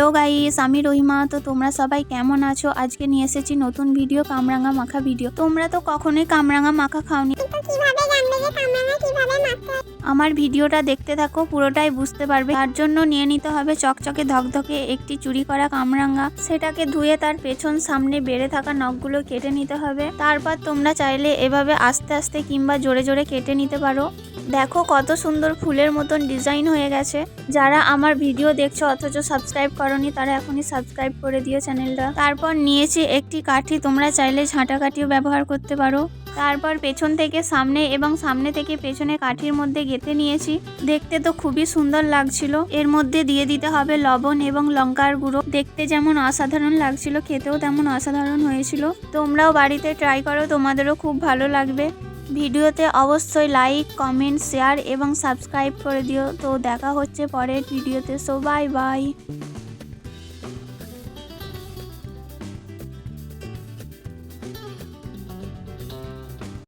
Hello guys, আমি রহিমা। তো তোমরা সবাই কেমন আছো? আজকে নিয়ে এসেছি নতুন ভিডিও কামরাঙা মাখা ভিডিও। তোমরা তো কখনোই কামরাঙা মাখা খাওনি। আমার ভিডিওটা দেখতে থাকো, পুরোটাই বুঝতে পারবে। তার জন্য নিয়ে নিতে হবে চকচকে ধকধকে একটি চুরি করা কামরাঙা সেটাকে ধুয়ে তার পেছন সামনে বেড়ে থাকা নখগুলো কেটে নিতে হবে। তারপর তোমরা চাইলে এভাবে আস্তে আস্তে কিংবা জোরে জোরে কেটে নিতে পারো। দেখো কত সুন্দর ফুলের মতন ডিজাইন হয়ে গেছে। যারা আমার ভিডিও দেখছ অথচ সাবস্ক্রাইব করনি, তারা এখনই সাবস্ক্রাইব করে দিও চ্যানেলটা। তারপর নিয়েছি একটি কাঠি, তোমরা চাইলে ঝাঁটা কাঠিও ব্যবহার করতে পারো। তারপর পেছন থেকে সামনে এবং সামনে থেকে পেছনে কাঠির মধ্যে গেঁথে নিয়েছি। দেখতে তো খুবই সুন্দর লাগছিল। এর মধ্যে দিয়ে দিতে হবে লবণ এবং লঙ্কার গুঁড়ো। দেখতে যেমন অসাধারণ লাগছিল, খেতেও তেমন অসাধারণ হয়েছিল। তোমরাও বাড়িতে ট্রাই করো, তোমাদেরও খুব ভালো লাগবে। ভিডিওতে অবশ্যই লাইক কমেন্ট শেয়ার এবং সাবস্ক্রাইব করে দিও। তো দেখা হচ্ছে পরের ভিডিওতে। So bye bye